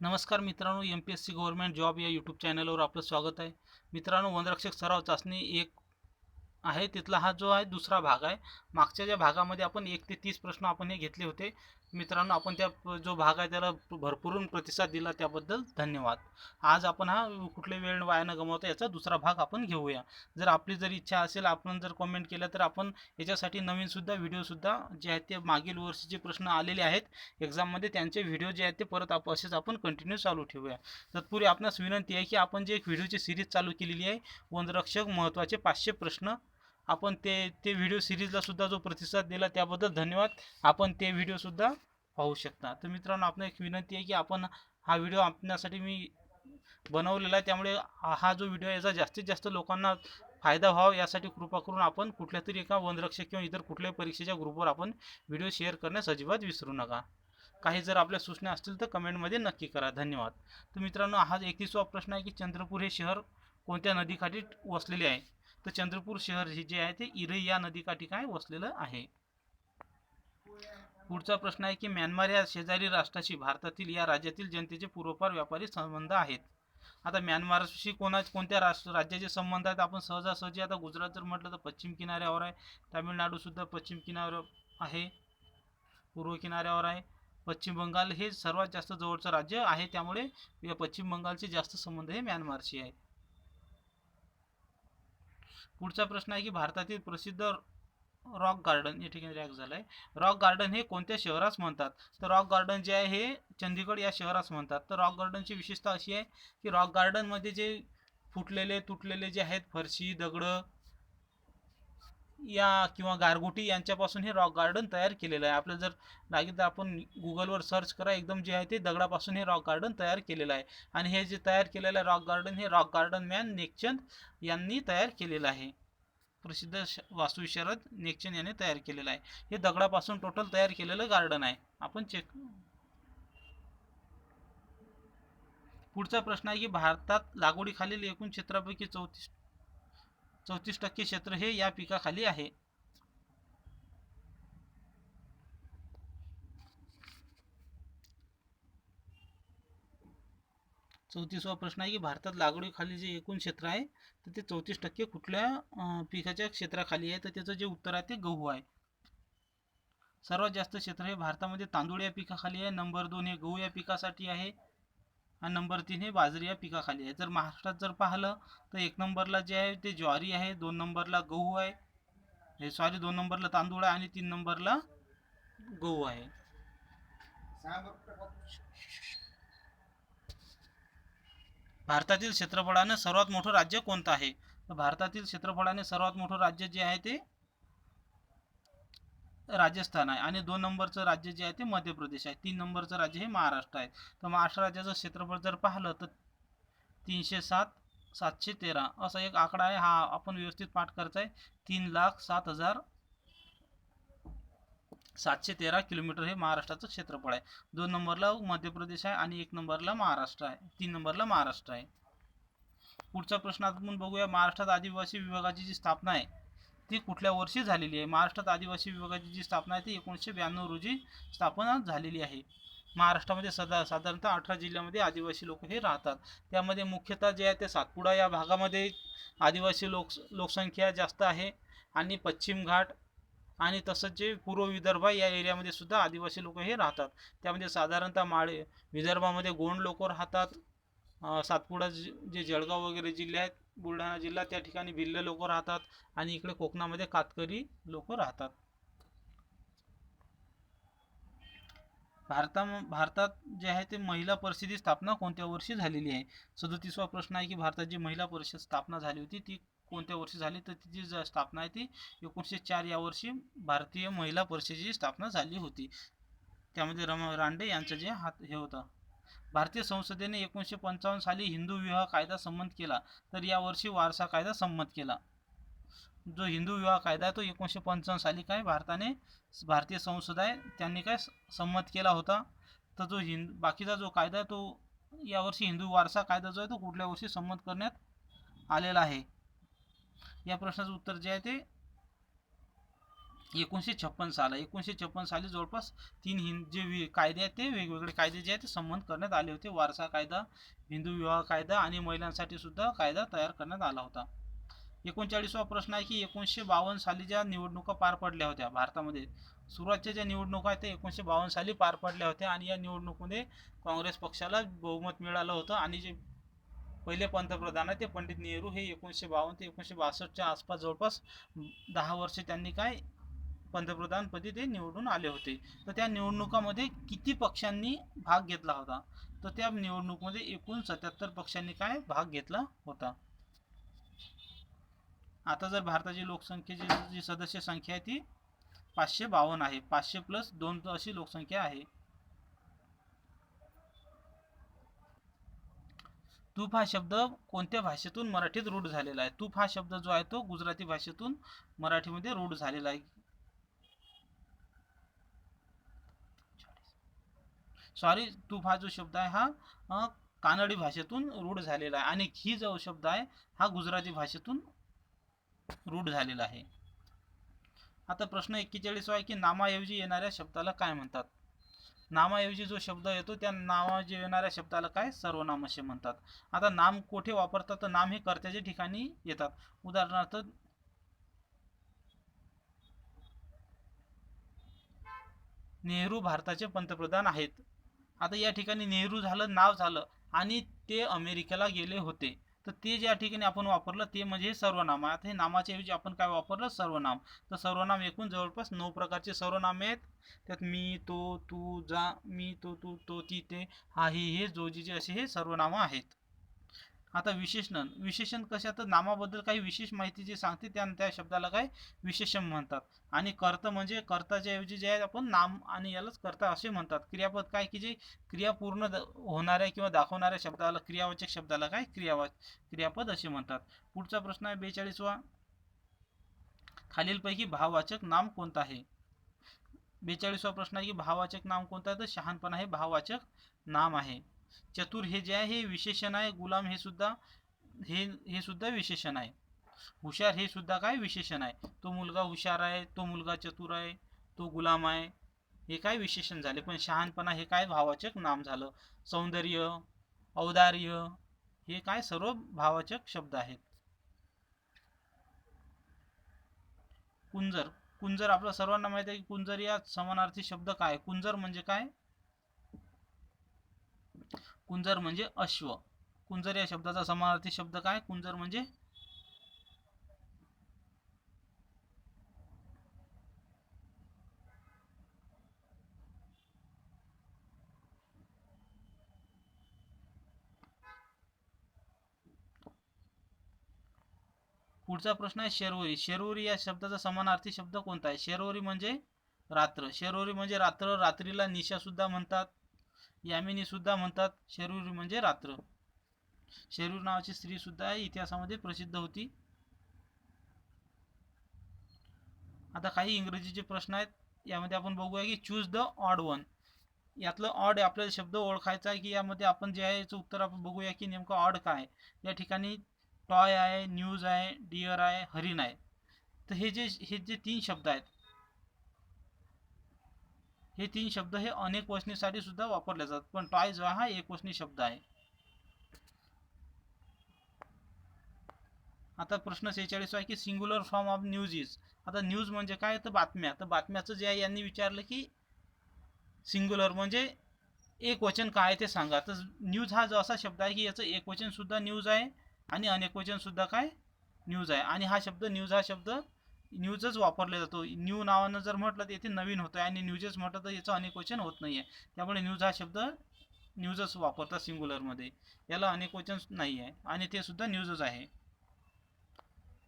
नमस्कार मित्रांनो M P S C government job या यूट्यूब चॅनलवर आपलं स्वागत आहे. मित्रांनो वनरक्षक सराव चाचणी एक आहे. तिथला हा जो आहे दुसरा भाग आहे. मागच्या ज्या भागामध्ये आपण एक ते तीस प्रश्न आपण हे घेतले होते. मित्रांनो आपण त्या जो भाग आहे त्याला भरपूरून प्रतिसाद दिला त्याबद्दल धन्यवाद. आज आपण हा कुठले वेळ वाया न गमावता याचा दुसरा भाग आपण घेऊया. जर आपली जर इच्छा असेल आपण जर कमेंट केलं तर आपण याच्यासाठी नवीनसुद्धा व्हिडिओसुद्धा जे आहेत ते मागील वर्षीचे प्रश्न आलेले आहेत. एक्झाममध्ये त्यांचे व्हिडिओ जे आहेत ते परत आप असेच आपण कंटिन्यू चालू ठेवूया. तत्पूर्वी आपणास विनंती आहे की आपण जे एक व्हिडिओची सिरीज चालू केलेली आहे वनरक्षक महत्त्वाचे पाचशे प्रश्न आपण ते ते व्हिडिओ सिरीजला सुद्धा जो प्रतिसाद दिला त्याबद्दल धन्यवाद. आपण ते व्हिडिओसुद्धा पाहू शकता. तर मित्रांनो आपण एक विनंती आहे की आपण हा व्हिडिओ आपल्यासाठी मी बनवलेला आहे. त्यामुळे हा जो व्हिडिओ याचा जास्तीत जास्त लोकांना फायदा व्हावा यासाठी कृपा करून आपण कुठल्या तरी एका वनरक्षक किंवा इतर कुठल्याही परीक्षेच्या ग्रुपवर आपण व्हिडिओ शेअर करण्यास अजिबात विसरू नका. काही जर आपल्या सूचना असतील तर कमेंटमध्ये नक्की करा. धन्यवाद. तर मित्रांनो हा एकतीसवा प्रश्न आहे की चंद्रपूर हे शहर कोणत्या नदीखाठी वसलेले आहे? तर चंद्रपूर शहर हे जे आहे ते इरई या नदीकाठी काय वसलेलं आहे. पुढचा प्रश्न आहे की म्यानमार या शेजारी राष्ट्राशी भारतातील या राज्यातील जनतेचे पूर्वपार व्यापारी संबंध आहेत. आता म्यानमारशी कोणा कोणत्या राष्ट्र राज्याचे संबंध आहेत? आपण सहजासहजी आता गुजरात जर म्हटलं तर पश्चिम किनाऱ्यावर आहे. तामिळनाडूसुद्धा पश्चिम किनाऱ्यावर आहे. पूर्व किनाऱ्यावर आहे. पश्चिम बंगाल हे सर्वात जास्त जवळचं राज्य आहे. त्यामुळे या पश्चिम बंगालचे जास्त संबंध हे म्यानमारशी आहे. पुढचा प्रश्न आहे की भारतातील प्रसिद्ध रॉक गार्डन या ठिकाणी रॅक झालं आहे रॉक गार्डन हे कोणत्या शहरास म्हणतात? तर रॉक गार्डन जे आहे हे चंदीगड या शहरास म्हणतात. तर रॉक गार्डनची विशेषता अशी आहे की रॉक गार्डनमध्ये जे फुटलेले तुटलेले जे आहेत फरशी दगडं या किंवा गारगोटी यांच्यापासून हे रॉक गार्डन तयार केलेलं आहे. आपलं जर लागेल तर आपण गुगलवर सर्च करा एकदम जे आहे ते दगडापासून हे रॉक गार्डन तयार केलेलं आहे. आणि हे जे तयार केलेलं आहे रॉक गार्डन हे रॉक गार्डन मॅन नेकचंद यांनी तयार केलेलं आहे. प्रसिद्ध श- वास्तुविशारद नेकचंद यांनी तयार केलेलं आहे. हे दगडापासून टोटल तयार केलेलं गार्डन आहे. आपण चेक पुढचा प्रश्न आहे की भारतात लागवडीखालील एकूण क्षेत्रापैकी चौतीस चौतीस टक्के क्षेत्र हे या पिकाखाली आहे. चौतीसवा प्रश्न आहे की भारतात लागवडीखाली जे एकूण क्षेत्र आहे तर ते चौतीस टक्के कुठल्या पिकाच्या क्षेत्राखाली आहे? तर त्याचं जे उत्तर आहे ते गहू आहे. सर्वात जास्त क्षेत्र हे भारतामध्ये तांदूळ या पिकाखाली आहे. नंबर दोन हे गहू या पिकासाठी आहे. आणि नंबर तीन हे बाजरी या पिकाखाली आहे. जर महाराष्ट्रात जर पाहिलं तर एक नंबरला जे आहे ते ज्वारी आहे दोन नंबरला गहू आहे. हे सॉरी दोन नंबरला तांदूळ आहे आणि तीन नंबरला गहू आहे. भारतातील क्षेत्रफळाने सर्वात मोठं राज्य कोणतं आहे? तर भारतातील क्षेत्रफळाने सर्वात मोठं राज्य जे आहे ते राजस्थान आहे. आणि दोन नंबरचं राज्य जे आहे ते मध्य प्रदेश आहे. तीन नंबरचं राज्य हे महाराष्ट्र आहे. तर महाराष्ट्र राज्याचं क्षेत्रफळ जर पाहिलं तर तीनशे सात सातशे तेरा असा एक आकडा आहे. हा आपण व्यवस्थित पाठ करायचा आहे तीन लाख सात हजार सातशे तेरा किलोमीटर हे महाराष्ट्राचं क्षेत्रफळ आहे. दोन नंबरला मध्य प्रदेश आहे आणि एक नंबरला महाराष्ट्र आहे. तीन नंबरला महाराष्ट्र आहे. पुढचा प्रश्न आपण बघूया. महाराष्ट्रात आदिवासी विभागाची जी स्थापना आहे ती कुठल्या वर्षी झालेली आहे? महाराष्ट्रात आदिवासी विभागाची जी स्थापना आहे ती एकोणीसशे ब्याण्णव रोजी स्थापना झालेली आहे. महाराष्ट्रामध्ये सदा साधारणतः अठरा जिल्ह्यामध्ये आदिवासी लोक हे राहतात. त्यामध्ये मुख्यतः जे आहे ते सातपुडा या भागामध्ये आदिवासी लोक लोकसंख्या जास्त आहे आणि पश्चिम घाट आणि तसंच जे पूर्व विदर्भ या एरियामध्ये सुद्धा आदिवासी लोक हे राहतात. त्यामध्ये साधारणतः माळे विदर्भामध्ये गोंड लोक राहतात. सातपुडा जे जे जळगाव वगैरे जिल्हे आहेत बुलढाणा जिल्हा त्या ठिकाणी भिल्ल लोक राहतात आणि इकडे कोकणामध्ये कातकरी लोक राहतात. भारता भारतात जे आहे ते महिला परिषदेची स्थापना कोणत्या वर्षी झालेली आहे? सदतीसवा प्रश्न आहे की भारतात जी महिला परिषद स्थापना झाली होती ती कोणत्या वर्षी झाली? तर तिची जी स्थापना आहे ती एकोणीसशे चार या वर्षी भारतीय महिला परिषदेची स्थापना झाली होती. त्यामध्ये रमा रांडे यांचं जे हात हे होतं. भारतीय संसदेने एकोणीसशे पंचावन्न साली हिंदू विवाह कायदा संमत केला तर यावर्षी वारसा कायदा संमत केला. जो हिंदू विवाह कायदा आहे तो एकोणीसशे पंचावन्न साली काय भारताने भारतीय संसद आहे त्यांनी काय स- संमत केला होता? तर जो हिंद बाकीचा जो कायदा आहे तो यावर्षी हिंदू वारसा कायदा जो आहे तो कुठल्या वर्षी संमत करण्यात आलेला आहे? या प्रश्नाचं उत्तर जे आहे ते एकोणीसशे छप्पन साल एकोणीसशे छप्पन साली जवळपास तीन हिंद जे वि कायदे आहेत ते वेगवेगळे कायदे जे आहेत ते संबंध करण्यात आले होते. वारसा कायदा हिंदू विवाह कायदा आणि महिलांसाठी सुद्धा कायदा तयार करण्यात आला होता. एकोणचाळीसवा प्रश्न आहे की एकोणीसशे बावन्न साली ज्या निवडणुका पार पडल्या होत्या भारतामध्ये सुरुवातच्या ज्या निवडणुका आहेत त्या एकोणीसशे बावन्न साली पार पडल्या होत्या आणि या निवडणुकीमध्ये काँग्रेस पक्षाला बहुमत मिळालं होतं आणि जे पहिले पंतप्रधान आहे ते पंडित नेहरू हे एकोणीसशे बावन्न ते एकोणीसशे बासष्टच्या आसपास जवळपास दहा वर्ष त्यांनी काय पंतप्रधानपदी ते निवडून आले होते. तर त्या निवडणुकामध्ये किती पक्षांनी भाग घेतला होता? तर त्या निवडणुकीमध्ये एकूण सत्याहत्तर पक्षांनी काय भाग घेतला होता? आता जर भारताची लोकसंख्येची जी सदस्य संख्या आहे ती पाचशे बावन्न आहे. पाचशे प्लस दोन अशी लोकसंख्या आहे. तूप हा शब्द कोणत्या भाषेतून मराठीत रूढ झालेला आहे? तूप हा शब्द जो आहे तो गुजराती भाषेतून मराठीमध्ये रूढ झालेला आहे. सॉरी तूप हा जो शब्द आहे हा कानडी भाषेतून रूढ झालेला आहे. आणि ही जो शब्द आहे हा गुजराती भाषेतून रूढ झालेला आहे. आता प्रश्न एक्केचाळीस आहे की नामाऐवजी येणाऱ्या शब्दाला काय म्हणतात? नामाऐवजी जो शब्द येतो त्या नामाऐवजी येणाऱ्या शब्दाला काय? सर्वनाम असे म्हणतात. आता नाम कोठे वापरतात? तर नाम हे कर्त्याच्या ठिकाणी येतात. उदाहरणार्थ नेहरू भारताचे पंतप्रधान आहेत. आता या ठिकाणी नेहरू झालं नाव झालं आणि ते अमेरिकेला गेले होते. तर ते ज्या ठिकाणी आपण वापरलं ते म्हणजे सर्वनाम. आता हे नामाच्या ऐवजी आपण काय वापरलं? सर्वनाम. तर सर्वनाम एकूण जवळपास नऊ प्रकारचे सर्वनामे आहेत. त्यात मी तो तू जा मी तो तू तो ती ते हा ही हे जोजीचे असे हे सर्वनामं आहेत. आता विशेषण विशेषण कशा तर नामाबद्दल काही विशेष माहिती जे सांगते त्या त्या शब्दाला काय विशेषण म्हणतात. आणि कर्त म्हणजे कर्ताच्या ऐवजी जे आहे आपण नाम आणि यालाच कर्ता असे म्हणतात. क्रियापद काय की जे क्रिया पूर्ण द- होणाऱ्या किंवा दाखवणाऱ्या शब्दाला क्रियावाचक शब्दाला काय क्रियावाच क्रियापद असे म्हणतात. पुढचा प्रश्न आहे बेचाळीसवा. खालीलपैकी भाववाचक नाम कोणतं आहे? बेचाळीसवा प्रश्न आहे की भाववाचक नाम कोणतं आहे? तर शहाणपणा हे भाववाचक नाम आहे. चतुर हे जे आहे हे विशेषण आहे. गुलाम हे सुद्धा हे हे सुद्धा विशेषण आहे. हुशार हे सुद्धा काय विशेषण आहे? तो मुलगा हुशार आहे तो मुलगा चतुर आहे तो गुलाम आहे. हे काय विशेषण झाले? पण शहाणपणा हे काय भावाचक नाम झालं? सौंदर्य औदार्य हे काय सर्व भावाचक शब्द आहेत. कुंजर. कुंजर आपल्या सर्वांना माहिती आहे की कुंजर या समानार्थी शब्द काय? कुंजर म्हणजे काय? कुंजर म्हणजे अश्व. कुंजर या शब्दाचा समानार्थी शब्द काय? कुंजर म्हणजे पुढचा प्रश्न आहे शेरवरी शेरवरी या शब्दाचा समानार्थी शब्द कोणता आहे? शेरवरी म्हणजे रात्र. शेरवरी म्हणजे रात्र. रात्रीला निशा सुद्धा म्हणतात. यामिनी सुद्धा म्हणतात शरूर म्हणजे रात्र. शरूर नावाची स्त्री सुद्धा इतिहासामध्ये प्रसिद्ध होती. आता काही इंग्रजीचे प्रश्न आहेत यामध्ये आपण बघूया की चूज द ऑड वन यातलं ऑड आपल्याला शब्द ओळखायचा आहे की यामध्ये आपण जे आहे याचं उत्तर आपण बघूया की नेमकं ऑड काय आहे. या ठिकाणी टॉय आहे न्यूज आहे डिअर आहे हरिण आहे. तर हे जे हे जे तीन शब्द आहेत हे तीन शब्द हे अनेक वचनेसाठी सुद्धा वापरले जातात पण टॉय जो हा एक वचनी शब्द आहे. आता प्रश्न सेहेचाळीस आहे की singular form of news is आता न्यूज म्हणजे काय? तर बातम्या. तर बातम्याचं जे आहे यांनी विचारलं की सिंग्युलर म्हणजे एक वचन काय आहे ते सांगा. तर न्यूज हा जो असा शब्द आहे की याचं एक वचनसुद्धा न्यूज आहे आणि अनेक वचनसुद्धा काय? न्यूज आहे. आणि हा शब्द न्यूज हा शब्द न्यूजच वापरला जातो. न्यू नावानं जर म्हटलं तर येथे नवीन होतं आणि न्यूजेस म्हटलं तर याचं अनेकवचन होत नाही आहे त्यामुळे न्यूज हा शब्द न्यूजच वापरतात सिंग्युलरमध्ये याला अनेकवचन नाही आहे आणि ते सुद्धा न्यूजच आहे.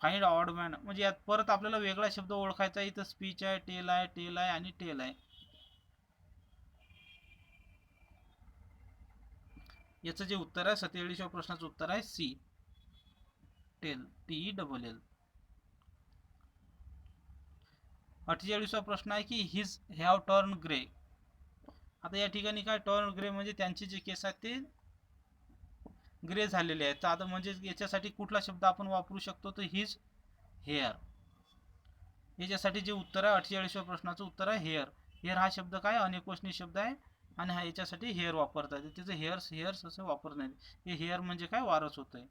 फाईंड ऑड मॅन म्हणजे यात परत आपल्याला वेगळा शब्द ओळखायचा इथं स्पीच आहे टेल आहे टेल आहे आणि टेल आहे. याचं जे उत्तर आहे सत्तेचाळीसव्या प्रश्नाचं उत्तर आहे C tell T double L अठ्ठेचाळीसवा प्रश्न आहे की हिज हॅव टर्न ग्रे आता या ठिकाणी काय टर्न ग्रे म्हणजे त्यांचे जे केस आहेत ते ग्रे झालेले आहेत. तर आता म्हणजे याच्यासाठी कुठला शब्द आपण वापरू शकतो? तर हिज हेअर याच्यासाठी जे उत्तर आहे अठ्ठेचाळीसव्या प्रश्नाचं उत्तर आहे हेअर हेअर हा शब्द काय? अनेकवचनी शब्द आहे आणि हा याच्यासाठी हेअर वापरतात. त्याचं हेअर्स हेअर्स असं वापरत नाही हे हेअर म्हणजे काय? वारस होत आहे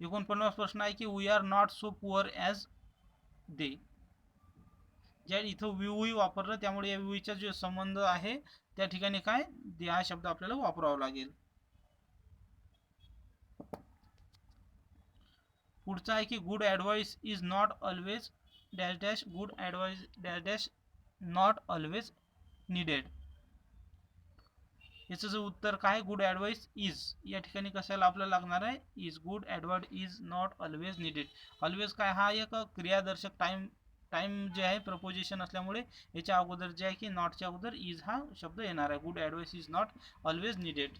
एकोणपन्नास प्रश्न आहे की we are not so poor as they. ज्या इथं विवई वापरलं त्यामुळे या विवईचा जो संबंध आहे त्या ठिकाणी काय? दे हा शब्द आपल्याला वापरावा लागेल. पुढचा आहे की good advice is not always dash dash good advice dash dash not always needed याचं जे उत्तर काय? गुड ॲडवाईस इज या ठिकाणी कशाला आपल्याला लागणार आहे? Is good advice is not always needed always काय? हा एक क्रियादर्शक टाइम टाइम जे आहे प्रपोजिशन असल्यामुळे याच्या अगोदर जे आहे की नॉटच्या अगोदर इज हा शब्द येणार आहे. Good advice is not always needed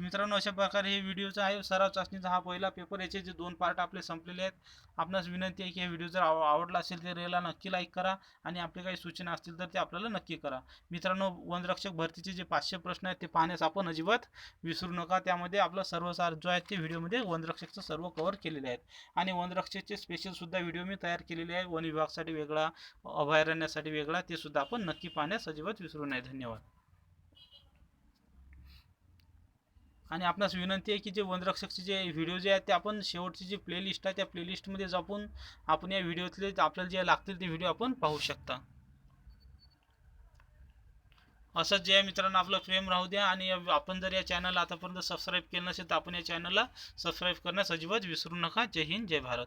मित्रांनो अशा प्रकारे हे व्हिडिओचा आहे. सराव चाचणीचा हा पहिला पेपर याचे जे दोन पार्ट आपले संपलेले आहेत. आपणास विनंती आहे की हे व्हिडिओ जर आव- आवडला असेल तर रेला नक्की लाईक करा आणि आपले काही सूचना असतील तर ते आपल्याला नक्की करा. मित्रांनो वनरक्षक भरतीचे जे पाचशे प्रश्न आहेत ते पाहण्यास आपण अजिबात विसरू नका. त्यामध्ये आपलं सर्व सार जो आहे ते व्हिडिओमध्ये वनरक्षकचं सर्व कव्हर केलेले आहेत. आणि वनरक्षकचे स्पेशलसुद्धा व्हिडिओ मी तयार केलेले आहे. वन विभागासाठी वेगळा अभयारण्यासाठी वेगळा ते सुद्धा आपण नक्की पाहण्यास अजिबात विसरू नये. धन्यवाद. आणि आपणास विनंती आहे की जे वनरक्षकचे जे व्हिडिओ जे आहेत ते आपण शेवटची जी प्लेलिस्ट आहे त्या प्लेलिस्टमध्ये जपून आपण या व्हिडिओतले आपल्याला जे लागतील ते व्हिडिओ आपण पाहू शकता. असंच जे आहे मित्रांनो आपलं प्रेम राहू द्या आणि आपण जर या चॅनलला आतापर्यंत सबस्क्राईब केलं नसेल तर आपण या चॅनलला सबस्क्राईब करण्यास अजिबात विसरू नका. जय हिंद जय भारत.